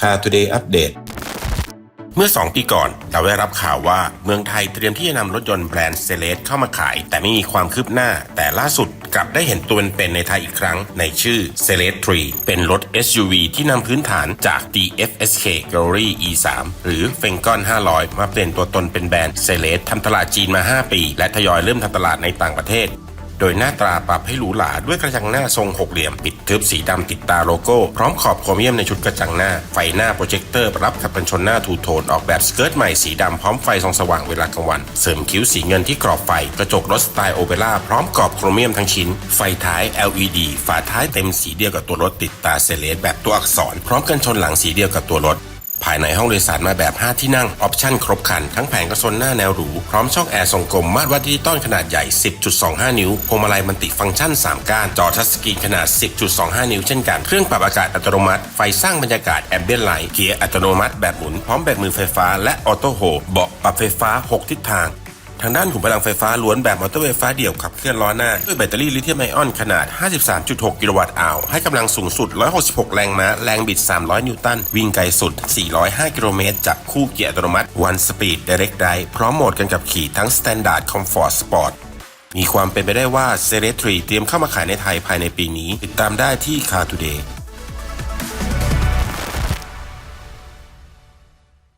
Car Today Update เมื่อ 2 ปีก่อนเราได้รับข่าวว่าเมืองไทยเตรียมที่จะนำรถยนต์แบรนด์เซเลสเข้ามาขาย แต่ไม่มีความคืบหน้า แต่ล่าสุดกลับได้เห็นตัวเป็นๆในไทยอีกครั้งในชื่อ c e l e s 3เป็นรถ SUV ที่นำพื้นฐานจาก DFSK Glory E3 หรือ f e n g o n 500 มาเปลี่ยนตัวตนเป็นแบรนด์ c e l e s ทำตลาดจีนมา 5 ปี และทยอยเริ่มทำตลาดในต่างประเทศ โดยหน้าตราปรับให้หรูหราด้วยกระจังหน้าทรงหกเหลี่ยมปิดทึบสีดำติดตาโลโก้ พร้อมขอบโครเมียมในชุดกระจังหน้า ไฟหน้าโปรเจคเตอร์รับกับกันชนหน้าทูโทนออกแบบสเกิร์ตใหม่สีดำพร้อมไฟส่องสว่างเวลากลางวัน เสริมคิ้วสีเงินที่กรอบไฟ กระจกรถสไตล์โอเปร่าพร้อมกรอบโครเมียมทั้งชิ้น ไฟท้าย LED ฝาท้ายเต็มสีเดียวกับตัวรถติดตาเซเลสแบบตัวอักษร พร้อมกันชนหลังสีเดียวกับตัวรถ ภายในห้องโดยสารมาแบบ 5 ที่นั่ง ออปชั่นครบครัน ทั้งแผงกระสนหน้าแนวหรู พร้อมช่องแอร์ทรงกลม มาตรวัดดิจิตอลขนาดใหญ่ 10.25 นิ้วพวงมาลัยมันติฟังก์ชัน 3 ก้าน จอทัชสกรีนขนาด 10.25 นิ้วเช่นกันเครื่องปรับอากาศอัตโนมัติ ไฟสร้างบรรยากาศแอมเบียนไลท์เกียร์อัตโนมัติแบบหมุนพร้อมแบตมือไฟฟ้าและออโต้โฮเบาะปรับไฟฟ้า 6 ทิศทาง ทางด้านขุมพลังไฟฟ้าล้วนแบบมอเตอร์ไฟฟ้าเดี่ยวขับเคลื่อนล้อหน้า ด้วยแบตเตอรี่ลิเธียมไอออนขนาด 53.6 กิโลวัตต์อาวให้กำลังสูงสุด 166 แรงม้า แรงบิด 300 นิวตัน วิ่งไกลสุด 405 กิโลเมตรจับคู่เกียร์อัตโนมัติ One Speed Direct Drive พร้อมโหมดกันกับขี่ทั้ง Standard Comfort Sport มีความเป็นไปได้ว่า c e l e s 3เตรียมเข้ามาขายในไทยภายในปีนี้ ติดตามได้ที่ Car Today